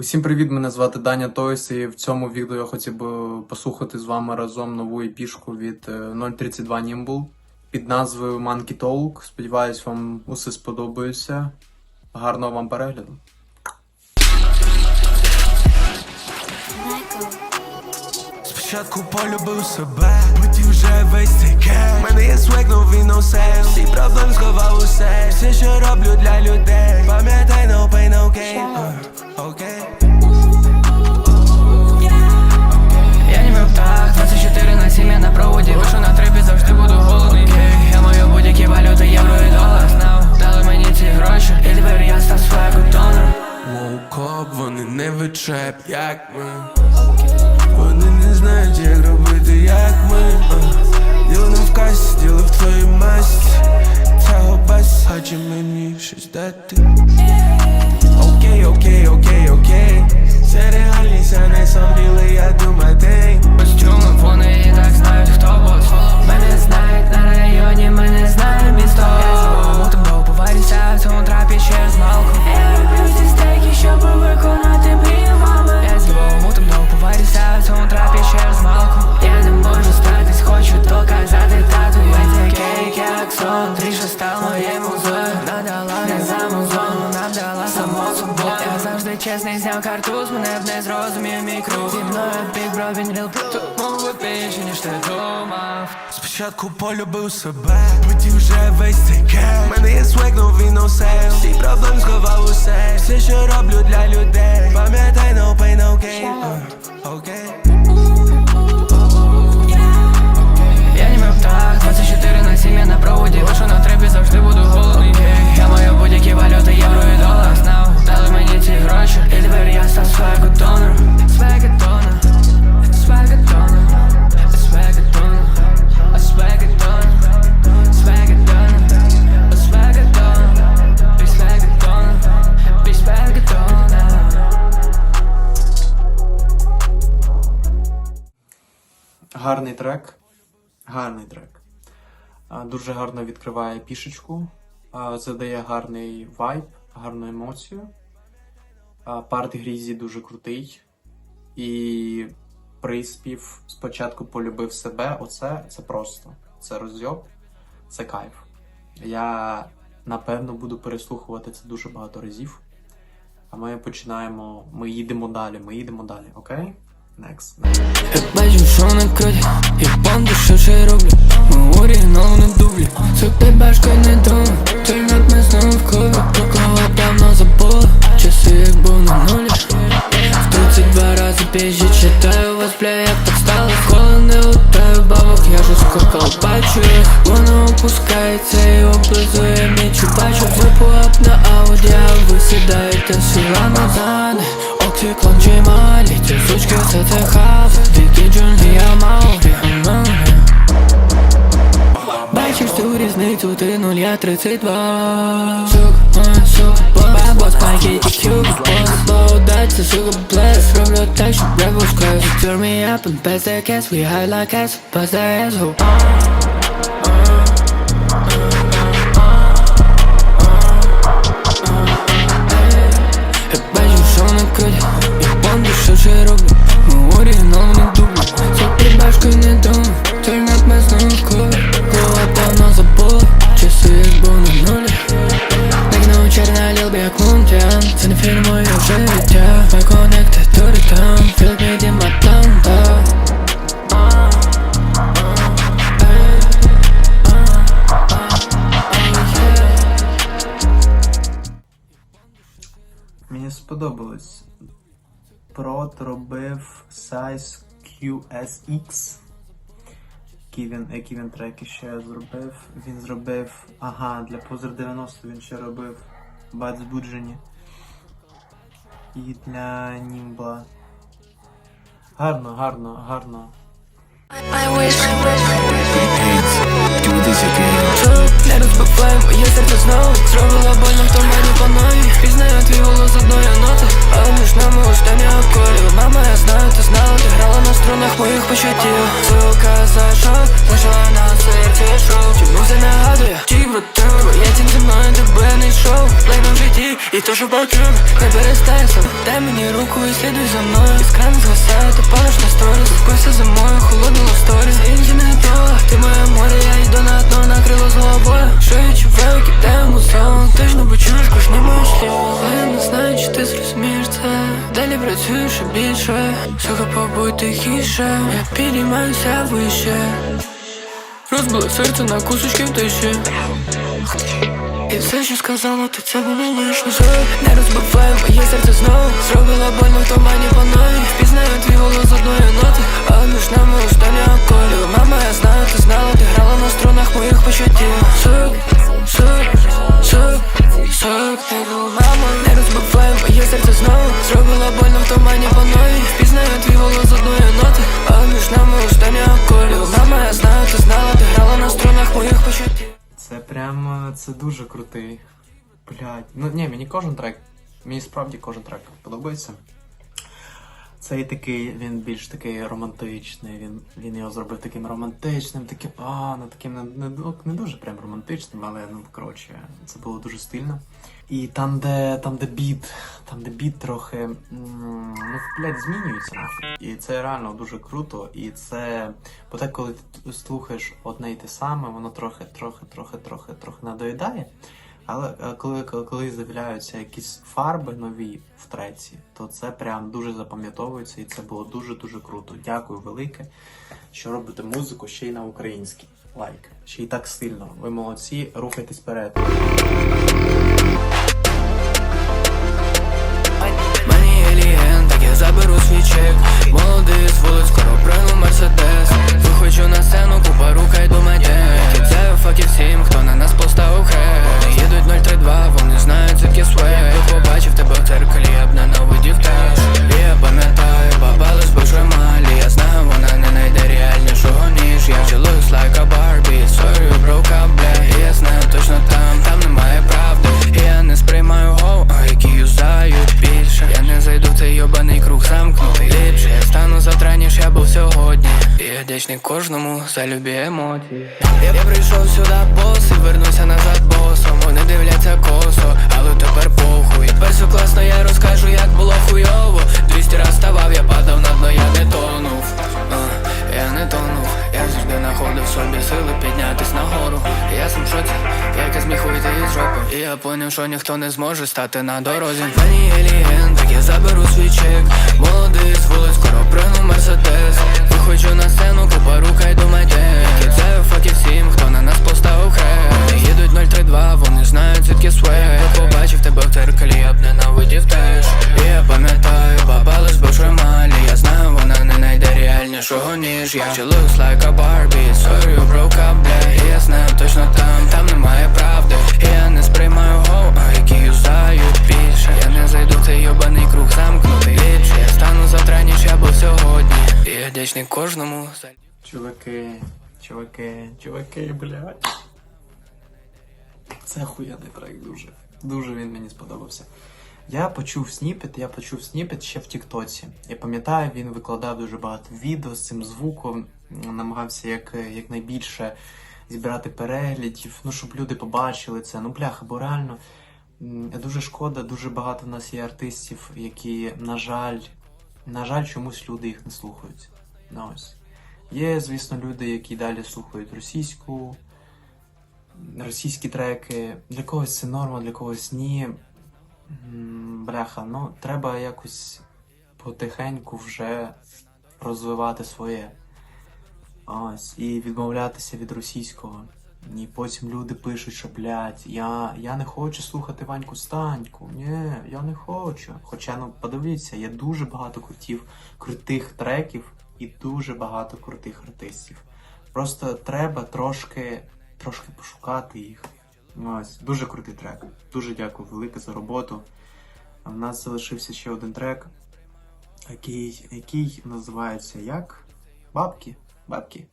Усім привіт! Мене звати Даня Тойс, і в цьому відео я хотів би послухати з вами разом нову епішку від е, 032 Nimble під назвою Monkey Talk. Сподіваюсь, вам усе сподобається. Гарного вам перегляду. Спочатку полюбив себе, потім вже весь цей кек Мене є свек, новий ноусейл Всі проблем сховав усе Все, що роблю для людей Пам'ятай, no pain, no gain Uh, Окей 7 я на трипі, завжди буду голодний. Ей, Я маю будь-які валюти, євро і долар. Знав, дали мені ці гроші І тепер я став свегу донором up, вони не вичеп, як ми. Вони не знають, як робити, як ми. Uh. Діло не в касі, діло в твоїй масті Цього без, хоче мені щось дати. Окей, окей, окей, окей Це реальність, не сон я думаю, день. Костюми, вони і так знають, хто бос. Мене знають на районі, мене знає мій круг Зі мною бік бро, ріл мови більше, ніж ти думав. Спочатку полюбив себе, потім вже весь цей кек Мене є свек, новий ноусейл Всі проблем сховав усе. Все, що роблю для людей. Пам'ятай, no pain, no gain. Окей Я ніби птах, 24 на 7 я на проводі. Вишу на трипі, завжди буду Гарний трек. Гарний трек. Дуже гарно відкриває пішечку. Задає гарний вайб, гарну емоцію. Парт Грізі дуже крутий. І приспів спочатку полюбив себе. Оце це просто. Це розйоб, це кайф. Я напевно буду переслухувати це дуже багато разів. А ми починаємо. Ми їдемо далі. Ми їдемо далі, окей? Я бачу, що на кроді, я банду, що ще роблю. Ми оригінал не дублі, це ти башкою не думав Той над ми знову в клубі, про давно забула Часи як був на нулі. В 32 рази пізжі читаю вас, бля, як так стало? Коли не лутаю бабок, я жорстко колбачу їх. Вона опускається і облизує мій чубачу Випу ап на ауді, а ви сідаєте сіла назад Октиклон чи малі, ці сучки все це хав Дикі джунглі, я маурі, Бачиш ту різницю, ти нуль, я 32 Сук, а, сук, бос, бос, пакеті кюк, бос Боудать, це сука, блес Роблю так, щоб реп був склес Turn me up and pass the gas, we high like ass Pass the asshole Я банду, що ще роблю Ми оригінал не дублю Це під башкою не думав Той над ми знову в клубі Голова давно забула Часи як був на нулі Нагнув черна лілбі, як мунтян Це не фільм, моє вже життя Ми коннектори там Філк мій Атланта Мені сподобалось. Прот робив Size QSX. Які він, які він треки ще зробив. Він зробив. Ага, для Позер 90 він ще робив Бад збуджені. І для Німба. Гарно, гарно, гарно. Не розбивай моє серце знову. Зробила больно в тумані по нові Пізнаю твій голос одної ноти. Але між нами остання околі Мама, я знаю, ти знала, ти грала на струнах моїх почуттів. Сука, за що? Лишила на серці шоу Чому все нагадує? Ті брати, я тінь зі мною тебе не йшов. Плейном в житті І то, що почув, не перестається Дай мені руку і слідуй за мною. Іскра не згасає, ти палиш на за мою холодну сторі. Інді не то, ти моє море, я йду на дно, накрило з головою Що я чуваю, тему музон Ти ж не почуєш кожні моє слово Але не знаю, чи ти зрозумієш це Далі працюю ще більше Сука, побудь тихіше Я підіймаюся вище Розбило серце на кусочки в тиші і все, що сказала, ти це було лишнє. Не розбивай моє серце знову. Зробила больно в тумані паною Впізнаю твій голос з одної ноти. Але між нами останні акорди Мама, я знаю, ти знала, ти грала на струнах моїх почуттів. Сук, сук, сук, сук Мама, не розбивай моє серце знову. Зробила больно в тумані це дуже крутий. Блять. Ну ні, мені кожен трек. Мені справді кожен трек подобається. Цей такий, він більш такий романтичний, він, він його зробив таким романтичним, таким, а, ну таким не, не, ну, не дуже прям романтичним, але ну коротше, це було дуже стильно. І там, де там, де біт, там, де біт трохи ну, блядь, змінюється. І це реально дуже круто. І це. Бо так, коли ти слухаєш одне й те саме, воно трохи, трохи, трохи, трохи, трохи надоїдає. Але е, коли, коли, з'являються якісь фарби нові в треці, то це прям дуже запам'ятовується і це було дуже-дуже круто. Дякую велике, що робите музику ще й на українській. Лайк. Ще й так сильно. Ви молодці, рухайтесь вперед. Заберу свій чек Молодий з вулиць, скоро прийну мерседес Виходжу на сцену, купа рука йду мене Кидаю факи всім, хто на нас поставив хрест я був сьогодні. І я вдячний кожному за любі емоції. Я, прийшов сюди бос і вернуся назад босом. Вони дивляться косо, але тепер похуй. Все класно, я розкажу, як було хуйово. 200 раз ставав, я падав на дно, я не тонув Я не тонув, я завжди знаходив собі сили піднятись нагору. Я сам шоці, як я зміг вийти із жопи. І я поняв, що ніхто не зможе стати на дорозі. Пані є так я заберу свій чек Молодий з вулиць, скоро прийну мерседес Виходжу на сцену, купа рука йду мене Кидаю факи всім, хто на нас поставив хрест. Їдуть 032, вони знають звідки своє Побачив тебе в дзеркалі, я б ненавидів теж. І я пам'ятаю, баба з божої малі Я знаю, вона не найде реальнішого, ніж я. She looks like a Barbie, sorry you broke up, бля І я знаю точно там, там немає правди. І я не сприймаю гоу, а які юзають більше. Я не зайду в цей йобаний круг замкнутий. Ліпше Я стану завтра, ніж я був сьогодні. І я вдячний кожному за Чуваки, чуваки, чуваки, блядь. Це охуєнний трек дуже. Дуже він мені сподобався. Я почув сніпет, я почув сніпет ще в Тіктоці. Я пам'ятаю, він викладав дуже багато відео з цим звуком, намагався як, якнайбільше зібрати переглядів, ну щоб люди побачили це. Ну бляха, бо реально дуже шкода, дуже багато в нас є артистів, які, на жаль, на жаль, чомусь люди їх не слухають. Ну, ось. Є, звісно, люди, які далі слухають російську, російські треки. Для когось це норма, для когось ні. Бляха, ну треба якось потихеньку вже розвивати своє. Ось, і відмовлятися від російського. І потім люди пишуть, що блядь, я, я не хочу слухати Ваньку Станьку. Ні, я не хочу. Хоча ну подивіться, є дуже багато крутів, крутих треків і дуже багато крутих артистів. Просто треба трошки, трошки пошукати їх. Ось, дуже крутий трек. Дуже дякую велике за роботу. У нас залишився ще один трек, який, який називається як? Бабки. Бабки.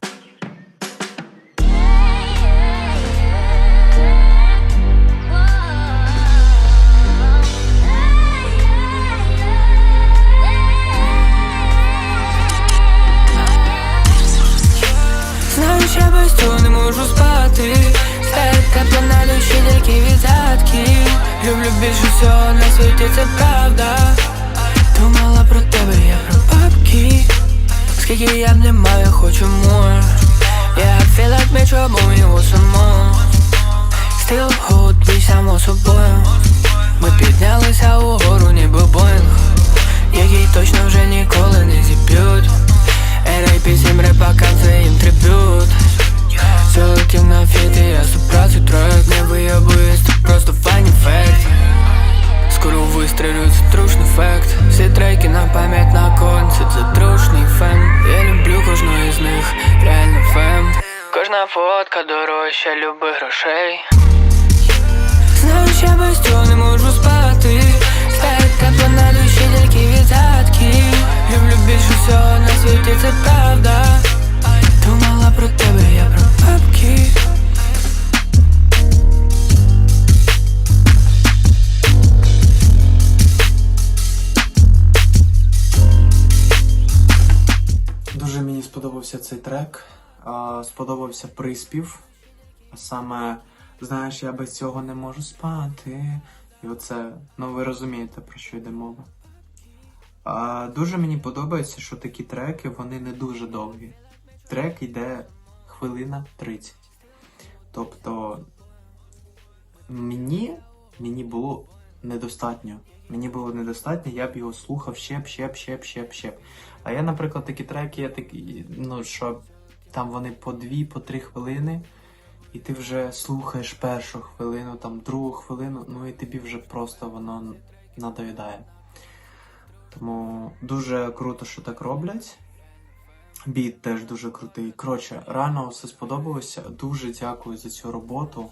Скільки я я хочу more. Yeah, I feel like Metro Boomin was some more. Still hold, бій само собою. Ми піднялися угору, ніби Боїнг Який точно вже ніколи не зіб'ють. RAP-7 репакам це їм трибют. Залетів на фіт, і я супрацю трек. Не виявуюсь, це просто файні факт. Скоро вистрілю, це трушний Всі треки на пам'ять на конці, це трушний фен Я люблю кожну із них, реально фен Кожна фотка дорожча, люби грошей. Знаю, що без цього не можу спати. Стає тепло на душі, тільки відгадки. Люблю більше всього на світі, це трек. Сподобався приспів. А саме, знаєш, я без цього не можу спати. І оце, ну ви розумієте, про що йде мова. Дуже мені подобається, що такі треки вони не дуже довгі. Трек йде хвилина 30. Тобто мені, мені було недостатньо. Мені було недостатньо, я б його слухав щеп, щеп, щеп, щеп, щеп. А я, наприклад, такі треки, я такі, ну що там вони по дві, по три хвилини, і ти вже слухаєш першу хвилину, там другу хвилину, ну і тобі вже просто воно надоїдає. Тому дуже круто, що так роблять. Біт теж дуже крутий. Коротше, реально все сподобалося. Дуже дякую за цю роботу.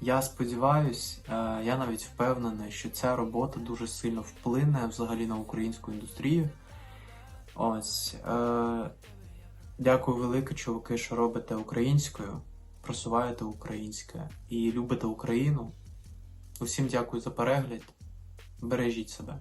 Я сподіваюсь, е, я навіть впевнений, що ця робота дуже сильно вплине взагалі на українську індустрію. Ось. Е, дякую велике, чуваки, що робите українською, просуваєте українське і любите Україну. Усім дякую за перегляд. Бережіть себе.